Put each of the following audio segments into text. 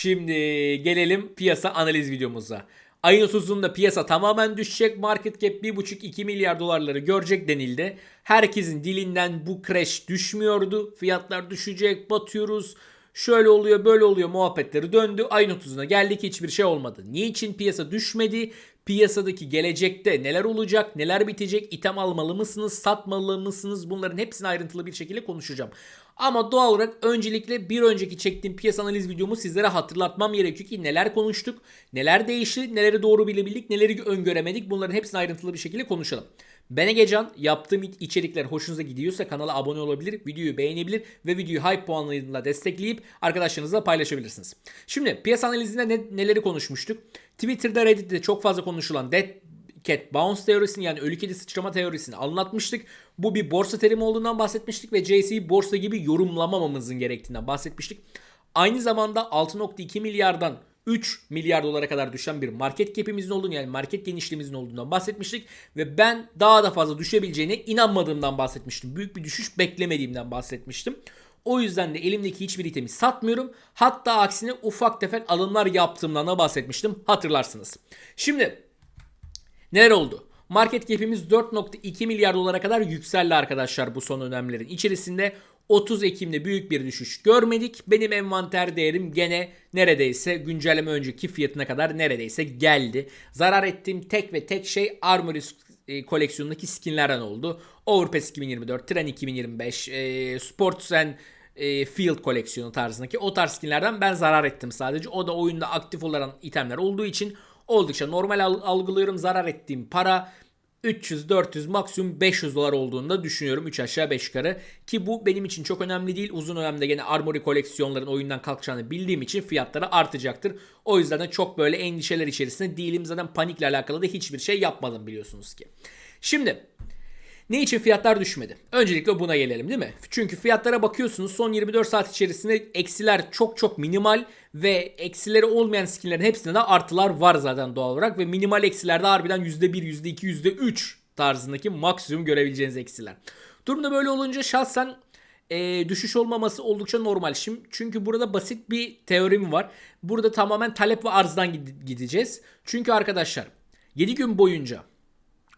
Şimdi gelelim piyasa analiz videomuza. Ayın 30'unda piyasa tamamen düşecek. Market cap 1,5-2 milyar dolarları görecek denildi. Herkesin dilinden bu crash düşmüyordu. Fiyatlar düşecek, batıyoruz. Şöyle oluyor, böyle oluyor muhabbetleri döndü. Ayın 30'una geldik hiçbir şey olmadı. Niçin piyasa düşmedi? Piyasadaki gelecekte neler olacak, neler bitecek, item almalı mısınız, satmalı mısınız bunların hepsini ayrıntılı bir şekilde konuşacağım. Ama doğal olarak öncelikle bir önceki çektiğim piyasa analiz videomu sizlere hatırlatmam gerekiyor ki neler konuştuk, neler değişti, neleri doğru bilebildik, neleri öngöremedik bunların hepsini ayrıntılı bir şekilde konuşalım. Ben Egecan, yaptığım içerikler hoşunuza gidiyorsa kanala abone olabilir, videoyu beğenebilir ve videoyu hype puanlarıyla destekleyip arkadaşlarınızla paylaşabilirsiniz. Şimdi piyasa analizinde ne, neleri konuşmuştuk? Twitter'da Reddit'te çok fazla konuşulan Dead Cat Bounce teorisini yani ölü kedi sıçrama teorisini anlatmıştık. Bu bir borsa terimi olduğundan bahsetmiştik ve JC'yi borsa gibi yorumlamamamızın gerektiğinden bahsetmiştik. Aynı zamanda 6.2 milyardan 3 milyar dolara kadar düşen bir market cap'imizin olduğunu yani market genişliğimizin olduğundan bahsetmiştik. Ve ben daha da fazla düşebileceğine inanmadığımdan bahsetmiştim. Büyük bir düşüş beklemediğimden bahsetmiştim. O yüzden de elimdeki hiçbir itemi satmıyorum. Hatta aksine ufak tefek alımlar yaptığımdan da bahsetmiştim. Hatırlarsınız. Şimdi neler oldu? Market cap'imiz 4.2 milyar dolara kadar yükseldi arkadaşlar bu son önemlerin içerisinde. 30 Ekim'de büyük bir düşüş görmedik. Benim envanter değerim gene neredeyse güncelleme önceki fiyatına kadar neredeyse geldi. Zarar ettiğim tek ve tek şey Armoris e, koleksiyonundaki skinlerden oldu. Overpass 2024, Tren 2025, e, Sports and e, Field koleksiyonu tarzındaki o tarz skinlerden ben zarar ettim sadece. O da oyunda aktif olan itemler olduğu için oldukça normal algılıyorum. Zarar ettiğim para 300, 400 maksimum 500 dolar olduğunu da düşünüyorum 3 aşağı 5 yukarı. Ki bu benim için çok önemli değil. Uzun dönemde gene Armory koleksiyonların oyundan kalkacağını bildiğim için fiyatları artacaktır. O yüzden de çok böyle endişeler içerisinde değilim. Zaten panikle alakalı da hiçbir şey yapmadım biliyorsunuz ki. Şimdi ne için fiyatlar düşmedi? Öncelikle buna gelelim değil mi? Çünkü fiyatlara bakıyorsunuz son 24 saat içerisinde eksiler çok çok minimal ve eksileri olmayan skinlerin hepsinde de artılar var zaten doğal olarak ve minimal eksilerde harbiden %1, %2, %3 tarzındaki maksimum görebileceğiniz eksiler. Durumda böyle olunca şahsen e, düşüş olmaması oldukça normal. Şimdi çünkü burada basit bir teorim var. Burada tamamen talep ve arzdan gideceğiz. Çünkü arkadaşlar 7 gün boyunca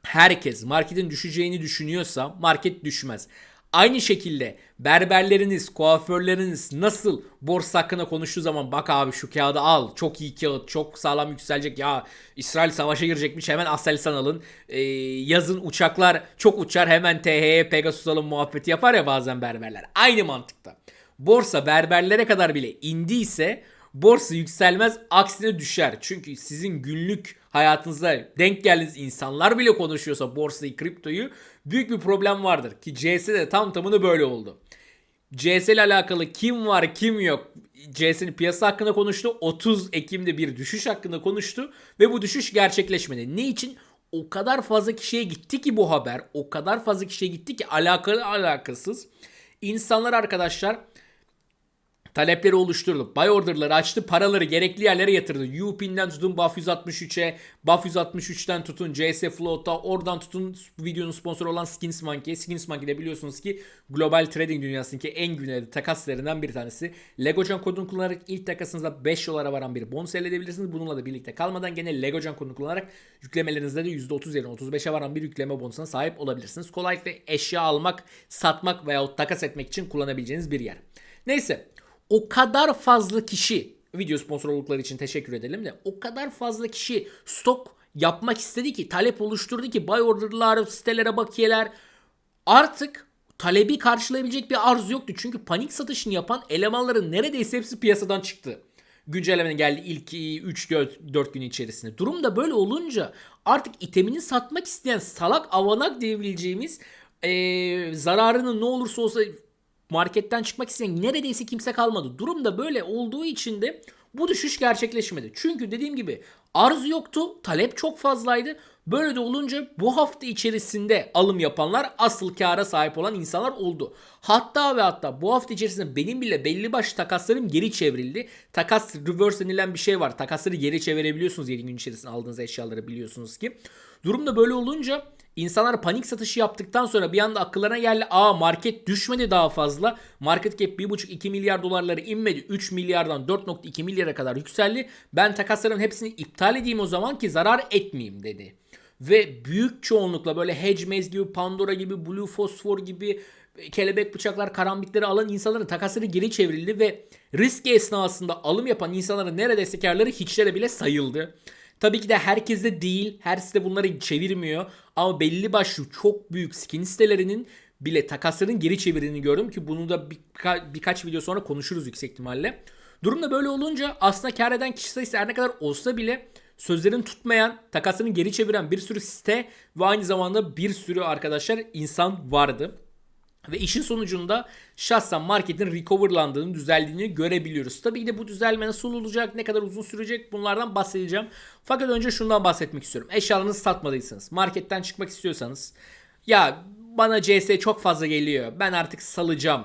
herkes marketin düşeceğini düşünüyorsa market düşmez. Aynı şekilde berberleriniz, kuaförleriniz nasıl borsa hakkında konuştuğu zaman bak abi şu kağıdı al. Çok iyi kağıt, çok sağlam yükselecek. Ya İsrail savaşa girecekmiş hemen Aselsan alın. Ee, yazın uçaklar çok uçar hemen TH'ye Pegasus alın muhabbeti yapar ya bazen berberler. Aynı mantıkta. Borsa berberlere kadar bile indiyse borsa yükselmez aksine düşer. Çünkü sizin günlük hayatınızda denk geldiğiniz insanlar bile konuşuyorsa borsayı, kriptoyu büyük bir problem vardır. Ki CS'de tam tamını böyle oldu. CS ile alakalı kim var kim yok CS'nin piyasa hakkında konuştu. 30 Ekim'de bir düşüş hakkında konuştu ve bu düşüş gerçekleşmedi. Ne için? O kadar fazla kişiye gitti ki bu haber. O kadar fazla kişiye gitti ki alakalı alakasız. İnsanlar arkadaşlar talepleri oluşturdu. Buy order'ları açtı. Paraları gerekli yerlere yatırdı. UPIN'den tutun Buff 163'e, Buff 163'ten tutun CS Float'a, oradan tutun videonun sponsoru olan Skins Monkey. Skins Monkey de biliyorsunuz ki global trading dünyasındaki en güvenli takaslarından bir tanesi. Legocan kodunu kullanarak ilk takasınızda 5 dolara varan bir bonus elde edebilirsiniz. Bununla da birlikte kalmadan gene Legocan kodunu kullanarak yüklemelerinizde de %30 yerine 35'e varan bir yükleme bonusuna sahip olabilirsiniz. Kolaylıkla eşya almak, satmak veya takas etmek için kullanabileceğiniz bir yer. Neyse o kadar fazla kişi video sponsorlukları için teşekkür edelim de o kadar fazla kişi stok yapmak istedi ki talep oluşturdu ki buy order'lar, sitelere bakiyeler artık talebi karşılayabilecek bir arz yoktu. Çünkü panik satışını yapan elemanların neredeyse hepsi piyasadan çıktı. Güncellemenin geldi ilk 3-4 gün içerisinde. Durum da böyle olunca artık itemini satmak isteyen salak avanak diyebileceğimiz ee, zararının ne olursa olsa marketten çıkmak isteyen neredeyse kimse kalmadı. Durum da böyle olduğu için de bu düşüş gerçekleşmedi. Çünkü dediğim gibi arz yoktu, talep çok fazlaydı. Böyle de olunca bu hafta içerisinde alım yapanlar asıl kâra sahip olan insanlar oldu. Hatta ve hatta bu hafta içerisinde benim bile belli başlı takaslarım geri çevrildi. Takas reverse denilen bir şey var. Takasları geri çevirebiliyorsunuz 7 gün içerisinde aldığınız eşyaları biliyorsunuz ki. Durum da böyle olunca insanlar panik satışı yaptıktan sonra bir anda akıllarına geldi. Aa market düşmedi daha fazla. Market cap 1,5-2 milyar dolarları inmedi. 3 milyardan 4,2 milyara kadar yükseldi. Ben takasların hepsini iptal edeyim o zaman ki zarar etmeyeyim dedi. Ve büyük çoğunlukla böyle Hedgemez gibi, Pandora gibi, Blue Phosphor gibi kelebek bıçaklar, karambitleri alan insanların takasları geri çevrildi ve risk esnasında alım yapan insanların neredeyse karları hiçlere bile sayıldı. Tabii ki de herkes de değil. Her site bunları çevirmiyor. Ama belli başlı çok büyük skin sitelerinin bile takasların geri çevirdiğini gördüm ki bunu da birka- birkaç video sonra konuşuruz yüksek ihtimalle. Durum da böyle olunca aslında kar eden kişi sayısı her ne kadar olsa bile sözlerini tutmayan, takasını geri çeviren bir sürü site ve aynı zamanda bir sürü arkadaşlar insan vardı. Ve işin sonucunda şahsen marketin recoverlandığını, düzeldiğini görebiliyoruz. Tabii ki de bu düzelme nasıl olacak, ne kadar uzun sürecek bunlardan bahsedeceğim. Fakat önce şundan bahsetmek istiyorum. Eşyalarınızı satmadıysanız, marketten çıkmak istiyorsanız ya bana CS çok fazla geliyor. Ben artık salacağım.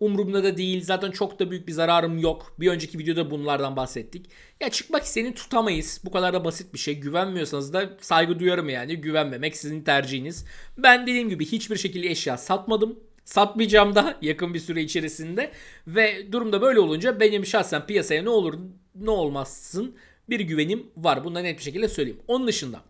Umurumda da değil. Zaten çok da büyük bir zararım yok. Bir önceki videoda bunlardan bahsettik. Ya çıkmak isteyeni tutamayız. Bu kadar da basit bir şey. Güvenmiyorsanız da saygı duyarım yani. Güvenmemek sizin tercihiniz. Ben dediğim gibi hiçbir şekilde eşya satmadım. Satmayacağım da yakın bir süre içerisinde. Ve durumda böyle olunca benim şahsen piyasaya ne olur ne olmazsın bir güvenim var. Bundan net bir şekilde söyleyeyim. Onun dışında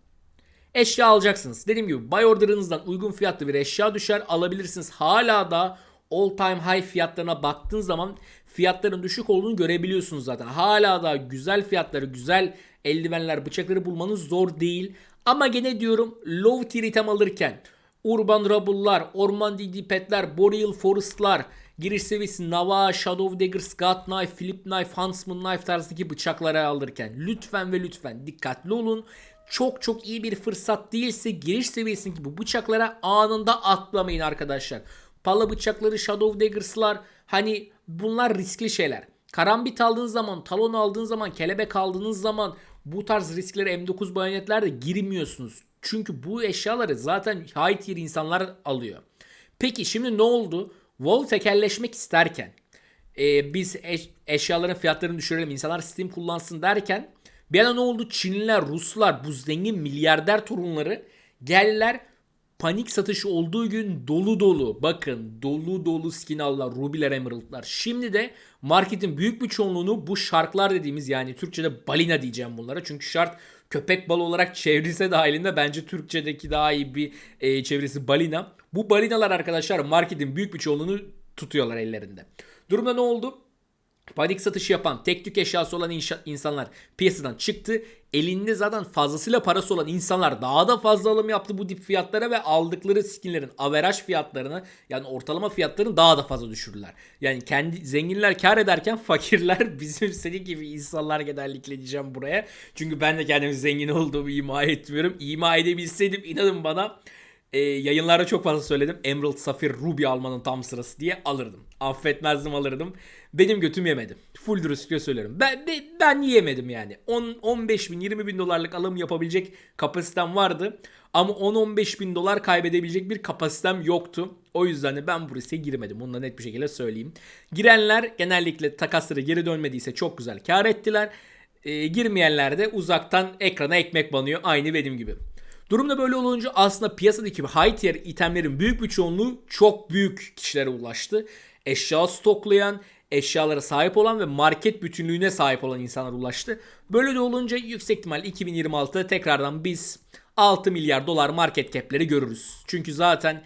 Eşya alacaksınız. Dediğim gibi buy order'ınızdan uygun fiyatlı bir eşya düşer alabilirsiniz. Hala da all time high fiyatlarına baktığın zaman fiyatların düşük olduğunu görebiliyorsunuz zaten. Hala da güzel fiyatları, güzel eldivenler, bıçakları bulmanız zor değil. Ama gene diyorum low tier item alırken Urban Rubble'lar, Orman DD Pet'ler, Boreal Forest'lar, giriş seviyesi Nava, Shadow Dagger, Scout Knife, Flip Knife, Huntsman Knife tarzındaki bıçakları alırken lütfen ve lütfen dikkatli olun. Çok çok iyi bir fırsat değilse giriş seviyesindeki bu bıçaklara anında atlamayın arkadaşlar. Pala bıçakları, Shadow Daggers'lar hani bunlar riskli şeyler. Karambit aldığınız zaman, talon aldığınız zaman, kelebek aldığınız zaman bu tarz risklere M9 bayonetlerde girmiyorsunuz. Çünkü bu eşyaları zaten high tier insanlar alıyor. Peki şimdi ne oldu? Wall tekelleşmek isterken e, biz eş- eşyaların fiyatlarını düşürelim insanlar Steam kullansın derken bir ne oldu? Çinliler, Ruslar, bu zengin milyarder torunları geldiler panik satışı olduğu gün dolu dolu bakın dolu dolu skin aldılar rubiler emeraldlar. Şimdi de marketin büyük bir çoğunluğunu bu şarklar dediğimiz yani Türkçe'de balina diyeceğim bunlara. Çünkü şark köpek balı olarak çevrilse dahilinde bence Türkçedeki daha iyi bir e, çevresi balina. Bu balinalar arkadaşlar marketin büyük bir çoğunluğunu tutuyorlar ellerinde. Durumda ne oldu? Panik satışı yapan, tek tük eşyası olan insanlar piyasadan çıktı. Elinde zaten fazlasıyla parası olan insanlar daha da fazla alım yaptı bu dip fiyatlara ve aldıkları skinlerin averaj fiyatlarını yani ortalama fiyatlarını daha da fazla düşürdüler. Yani kendi zenginler kar ederken fakirler bizim senin gibi insanlar genellikle diyeceğim buraya. Çünkü ben de kendimi zengin olduğumu ima etmiyorum. İma edebilseydim inanın bana e, yayınlarda çok fazla söyledim. Emerald, Safir, Ruby almanın tam sırası diye alırdım. Affetmezdim alırdım. Benim götüm yemedi. Full dürüstlükle söylüyorum. Ben, ben, ben yiyemedim yani. 10, 15 bin 20 bin dolarlık alım yapabilecek kapasitem vardı. Ama 10-15 bin dolar kaybedebilecek bir kapasitem yoktu. O yüzden de ben bu riske girmedim. Bunu da net bir şekilde söyleyeyim. Girenler genellikle takasları geri dönmediyse çok güzel kar ettiler. E, girmeyenler de uzaktan ekrana ekmek banıyor. Aynı benim gibi. Durumda böyle olunca aslında piyasadaki high tier itemlerin büyük bir çoğunluğu çok büyük kişilere ulaştı. Eşya stoklayan, eşyalara sahip olan ve market bütünlüğüne sahip olan insanlar ulaştı. Böyle de olunca yüksek ihtimal 2026'da tekrardan biz 6 milyar dolar market cap'leri görürüz. Çünkü zaten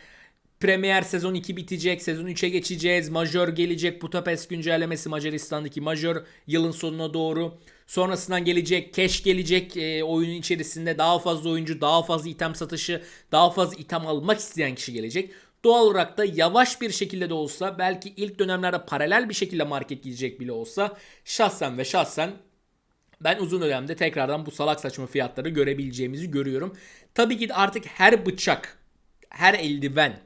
Premier sezon 2 bitecek. Sezon 3'e geçeceğiz. Majör gelecek. Budapest güncellemesi Macaristan'daki majör yılın sonuna doğru. Sonrasından gelecek. Cash gelecek e, oyunun içerisinde. Daha fazla oyuncu, daha fazla item satışı, daha fazla item almak isteyen kişi gelecek. Doğal olarak da yavaş bir şekilde de olsa belki ilk dönemlerde paralel bir şekilde market gidecek bile olsa şahsen ve şahsen ben uzun dönemde tekrardan bu salak saçma fiyatları görebileceğimizi görüyorum. Tabii ki de artık her bıçak, her eldiven,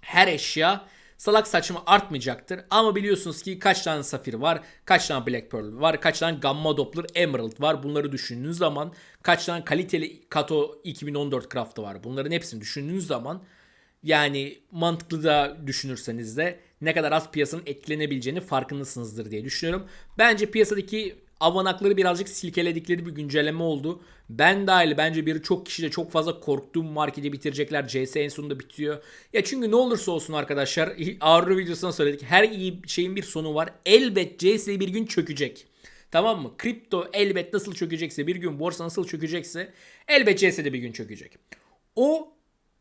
her eşya salak saçma artmayacaktır. Ama biliyorsunuz ki kaç tane safir var, kaç tane black pearl var, kaç tane gamma doppler emerald var. Bunları düşündüğünüz zaman kaç tane kaliteli Kato 2014 craft'ı var. Bunların hepsini düşündüğünüz zaman yani mantıklı da düşünürseniz de ne kadar az piyasanın etkilenebileceğini farkındasınızdır diye düşünüyorum. Bence piyasadaki avanakları birazcık silkeledikleri bir güncelleme oldu. Ben dahil bence bir çok kişi de çok fazla korktuğum marketi bitirecekler. CS en sonunda bitiyor. Ya çünkü ne olursa olsun arkadaşlar Ağrı videosunda söyledik. Her iyi şeyin bir sonu var. Elbet CS bir gün çökecek. Tamam mı? Kripto elbet nasıl çökecekse bir gün borsa nasıl çökecekse elbet CS'de bir gün çökecek. O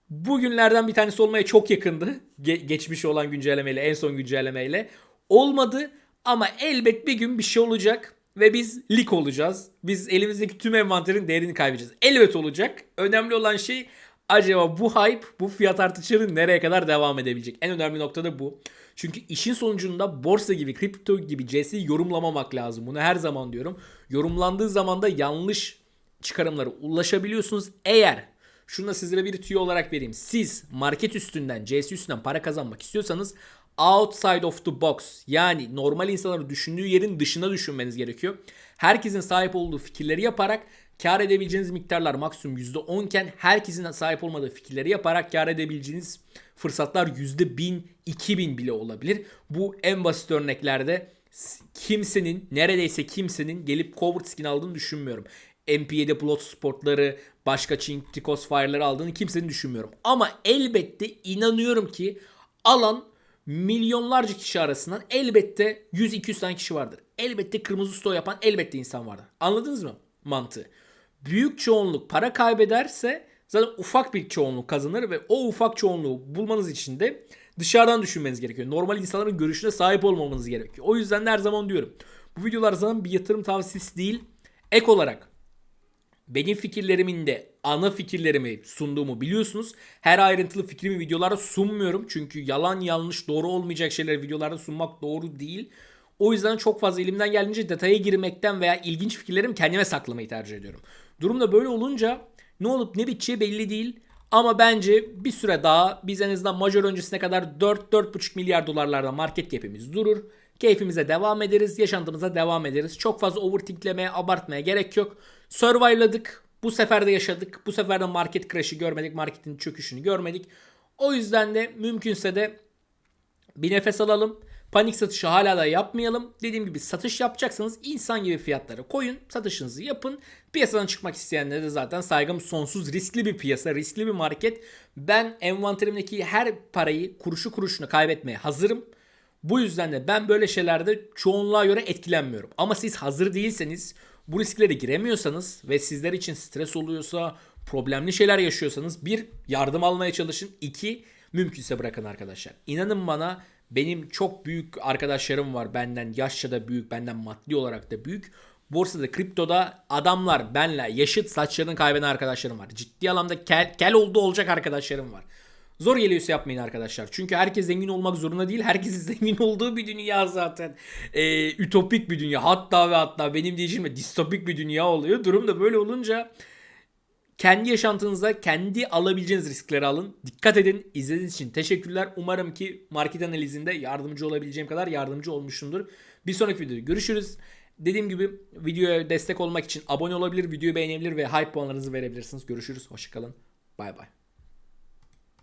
bugünlerden bir tanesi olmaya çok yakındı. Ge- geçmiş olan güncellemeyle, en son güncellemeyle. Olmadı ama elbet bir gün bir şey olacak ve biz lik olacağız. Biz elimizdeki tüm envanterin değerini kaybedeceğiz. Elbet olacak. Önemli olan şey acaba bu hype, bu fiyat artışları nereye kadar devam edebilecek? En önemli nokta da bu. Çünkü işin sonucunda borsa gibi, kripto gibi CS'yi yorumlamamak lazım. Bunu her zaman diyorum. Yorumlandığı zaman da yanlış çıkarımlara ulaşabiliyorsunuz. Eğer şunu da sizlere bir tüyo olarak vereyim. Siz market üstünden, CS üstünden para kazanmak istiyorsanız outside of the box yani normal insanların düşündüğü yerin dışına düşünmeniz gerekiyor. Herkesin sahip olduğu fikirleri yaparak kar edebileceğiniz miktarlar maksimum %10 iken herkesin sahip olmadığı fikirleri yaparak kar edebileceğiniz fırsatlar %1000, 2000 bile olabilir. Bu en basit örneklerde kimsenin neredeyse kimsenin gelip covered skin aldığını düşünmüyorum. MP7 Blood Sport'ları, başka Ching Tikos Fire'ları aldığını kimsenin düşünmüyorum. Ama elbette inanıyorum ki alan milyonlarca kişi arasından elbette 100-200 tane kişi vardır. Elbette kırmızı sto yapan elbette insan vardır. Anladınız mı mantığı? Büyük çoğunluk para kaybederse zaten ufak bir çoğunluk kazanır ve o ufak çoğunluğu bulmanız için de dışarıdan düşünmeniz gerekiyor. Normal insanların görüşüne sahip olmamanız gerekiyor. O yüzden de her zaman diyorum. Bu videolar zaten bir yatırım tavsiyesi değil. Ek olarak benim fikirlerimin de ana fikirlerimi sunduğumu biliyorsunuz. Her ayrıntılı fikrimi videolarda sunmuyorum. Çünkü yalan yanlış doğru olmayacak şeyleri videolarda sunmak doğru değil. O yüzden çok fazla elimden geldiğince detaya girmekten veya ilginç fikirlerimi kendime saklamayı tercih ediyorum. Durumda böyle olunca ne olup ne biteceği belli değil. Ama bence bir süre daha biz en azından major öncesine kadar 4-4,5 milyar dolarlarda market cap'imiz durur. Keyfimize devam ederiz, yaşantımıza devam ederiz. Çok fazla overthinklemeye, abartmaya gerek yok. Survive'ladık. Bu sefer de yaşadık. Bu sefer de market crash'ı görmedik. Marketin çöküşünü görmedik. O yüzden de mümkünse de bir nefes alalım. Panik satışı hala da yapmayalım. Dediğim gibi satış yapacaksanız insan gibi fiyatları koyun. Satışınızı yapın. Piyasadan çıkmak isteyenlere de zaten saygım sonsuz. Riskli bir piyasa, riskli bir market. Ben envanterimdeki her parayı kuruşu kuruşuna kaybetmeye hazırım. Bu yüzden de ben böyle şeylerde çoğunluğa göre etkilenmiyorum. Ama siz hazır değilseniz, bu risklere giremiyorsanız ve sizler için stres oluyorsa, problemli şeyler yaşıyorsanız bir yardım almaya çalışın. İki mümkünse bırakın arkadaşlar. İnanın bana benim çok büyük arkadaşlarım var benden yaşça da büyük, benden maddi olarak da büyük. Borsada, kriptoda adamlar benle yaşıt saçlarını kaybeden arkadaşlarım var. Ciddi anlamda kel, kel oldu olacak arkadaşlarım var. Zor geliyorsa yapmayın arkadaşlar. Çünkü herkes zengin olmak zorunda değil. Herkesin zengin olduğu bir dünya zaten. Ee, ütopik bir dünya. Hatta ve hatta benim diyeceğim distopik bir dünya oluyor. Durum da böyle olunca kendi yaşantınızda kendi alabileceğiniz riskleri alın. Dikkat edin. İzlediğiniz için teşekkürler. Umarım ki market analizinde yardımcı olabileceğim kadar yardımcı olmuşumdur. Bir sonraki videoda görüşürüz. Dediğim gibi videoya destek olmak için abone olabilir, videoyu beğenebilir ve hype puanlarınızı verebilirsiniz. Görüşürüz. Hoşçakalın. Bay bay.